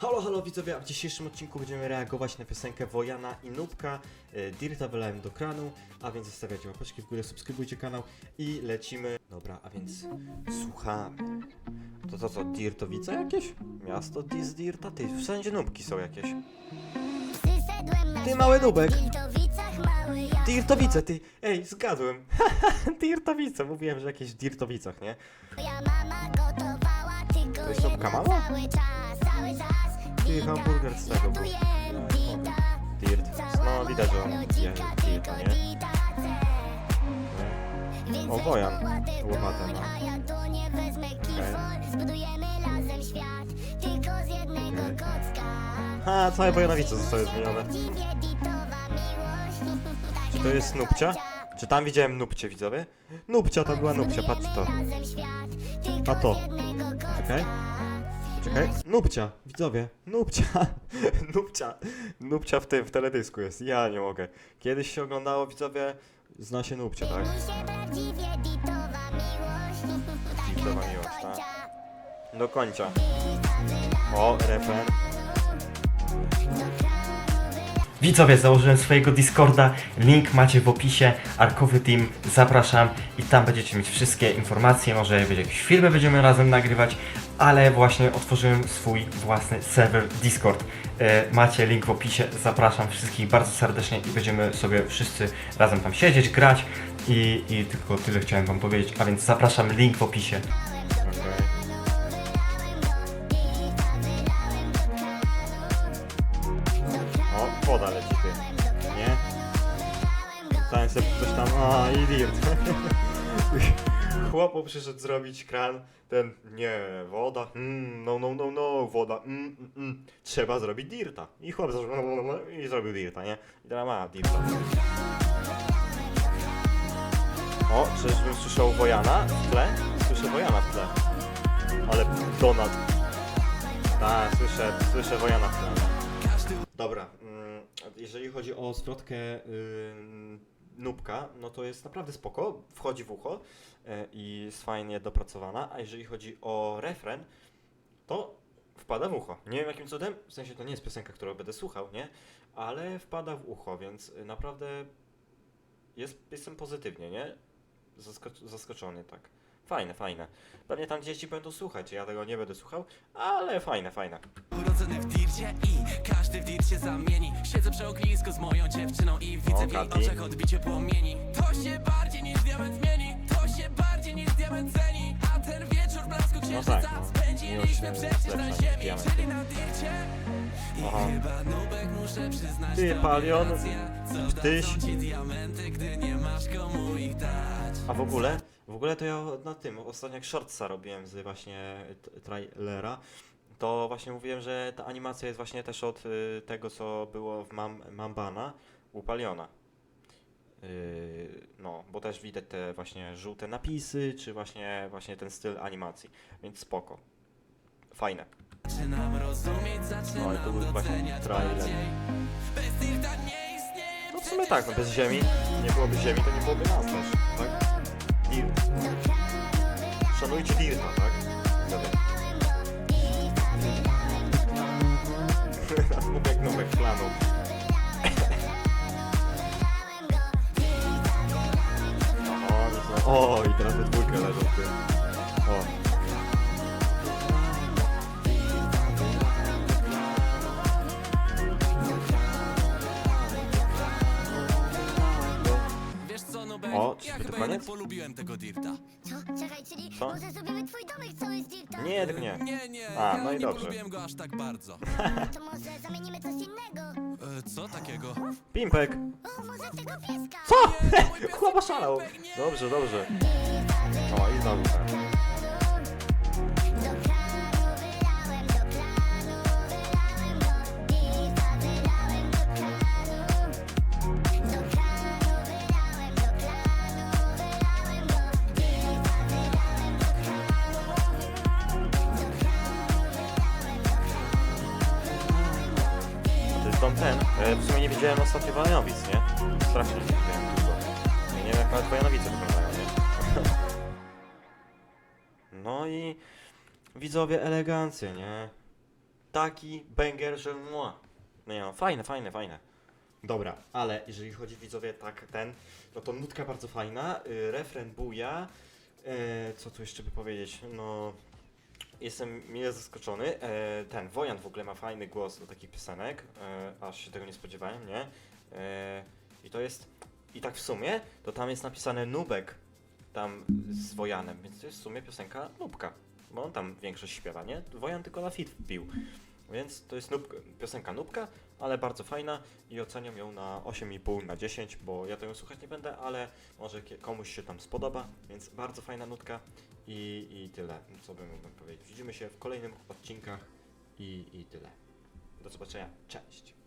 Halo, halo widzowie, a w dzisiejszym odcinku będziemy reagować na piosenkę Wojana i Nubka e, Dirta wylałem do kranu, a więc zostawiajcie łapeczki w górę, subskrybujcie kanał i lecimy. Dobra, a więc słuchamy. To to co, Dirtowice jakieś? Miasto Di- z Dirta? Ty, wszędzie nubki są jakieś. Ty mały nubek! Dirtowice, ty! Ej, zgadłem! Dirtowice, mówiłem, że jakieś w Dirtowicach, nie? To jest nubka mała? Ty, hamburger z tego był. Dirt. No, widać, że on je Dirta, nie? Nie. O, Wojan. Łopatę ma. Ha, całe Wojanowice zostały zmienione. Czy to jest Nubcia? Czy tam widziałem Nubcie, widzowie? Nubcia, to była Nubcia, patrz to. A to. Czekaj. Czekaj. Nubcia, widzowie. Nubcia. Nubcia. Nubcia w tym, w teledysku jest. Ja nie mogę. Kiedyś się oglądało, widzowie, zna się Nubcia, tak? Dirtowa miłość, tak? Do końca. O, refren. Widzowie, założyłem swojego Discorda, link macie w opisie, Arkowy Team, zapraszam i tam będziecie mieć wszystkie informacje, może jakieś filmy będziemy razem nagrywać, ale właśnie otworzyłem swój własny serwer Discord. E, macie link w opisie, zapraszam wszystkich bardzo serdecznie i będziemy sobie wszyscy razem tam siedzieć, grać i, i tylko tyle chciałem wam powiedzieć, a więc zapraszam, link w opisie. Woda leci. Nie? Tam sobie coś tam. A, i dirt. Chłopu przyszedł zrobić kran. Ten, nie, woda. Mm, no, no, no, no, woda. Mm, mm, mm. Trzeba zrobić dirta. I chłop zrobił, no, no, no, i zrobił dirta, nie? I teraz ma dirta. O, czyżbym słyszał Wojana w tle? Słyszę Wojana w tle. Ale Donald. Tak, słyszę, słyszę Wojana w tle. Dobra, jeżeli chodzi o zwrotkę Nubka, no to jest naprawdę spoko, wchodzi w ucho e, i jest fajnie dopracowana, a jeżeli chodzi o refren, to wpada w ucho. Nie wiem jakim cudem, w sensie to nie jest piosenka, którą będę słuchał, nie? Ale wpada w ucho, więc y, naprawdę jest, jestem pozytywnie, nie? Zaskocz, zaskoczony, tak. Fajne, fajne. Pewnie tam dzieci będą słuchać, ja tego nie będę słuchał, ale fajne, fajne. Urodzony w dircie i każdy w dircie zamieni Siedzę przy ognisku z moją dziewczyną i widzę w jej oczach odbicie płomieni To się bardziej niż diament zmieni To się bardziej niż diament ceni A ten wieczór w blasku księżyca tak, no. Spędziliśmy Miłość, przecież na lepsza niż ziemi diament. Czyli na dircie I Aha. chyba nubek muszę przyznać Ty, Palion. Co dadzą ci diamenty, gdy nie masz komu ich dać A w ogóle, w ogóle to ja na tym, ostatnio jak shortsa robiłem z właśnie t- trailera, to właśnie mówiłem, że ta animacja jest właśnie też od y, tego, co było w Mam, Mambana, upaliona. Yy, no, bo też widać te właśnie żółte napisy, czy właśnie, właśnie ten styl animacji, więc spoko. Fajne. Zaczynam rozumieć, No i to zaczynam był właśnie doceniać trailer. bardziej Bez dirta nie istnieje No w sumie tak, no bez ziemi, nie byłoby ziemi, to nie byłoby nas też, tak? Dirt. Szanujcie Dirta, tak? Nubek, nubek, to- o, i teraz we dwójkę leżą w tym. O. koniec? polubiłem tego dirta. Co? Czekaj, czyli Co? może zrobimy twój domek cały z dirta? Nie, tylko nie. Nie, nie, A, ja no i nie dobrze. polubiłem go aż tak bardzo. To może zamienimy coś innego? E, co takiego? Pimpek. O, może tego pieska? Co? Nie, mój piesek Chłopa szalał. Pimpek, nie! Dobrze, dobrze. O, i znowu tak. Dom ten. E, W sumie nie widziałem ostatnio Wojanowic, nie? Strasznie nie widziałem. Ja nie wiem jak nawet Wojanowice wyglądają, nie? No i widzowie elegancję, nie? taki banger, że mua. No nie no, fajne, fajne, fajne. Dobra, ale jeżeli chodzi widzowie tak ten, no to nutka bardzo fajna, y, refren buja, e, co tu jeszcze by powiedzieć, no jestem mile zaskoczony, e, ten Wojan w ogóle ma fajny głos do takich piosenek, e, aż się tego nie spodziewałem, nie? E, I to jest, i tak w sumie, to tam jest napisane Nubek, tam z Wojanem, więc to jest w sumie piosenka Nubka, bo on tam większość śpiewa, nie? Wojan tylko na fit wbił. Więc to jest nub, piosenka Nubka, ale bardzo fajna i oceniam ją na 8,5 na 10, bo ja tego słuchać nie będę, ale może komuś się tam spodoba, więc bardzo fajna nutka i, i tyle, co bym mógł powiedzieć. Widzimy się w kolejnych odcinkach i, i tyle. Do zobaczenia, cześć!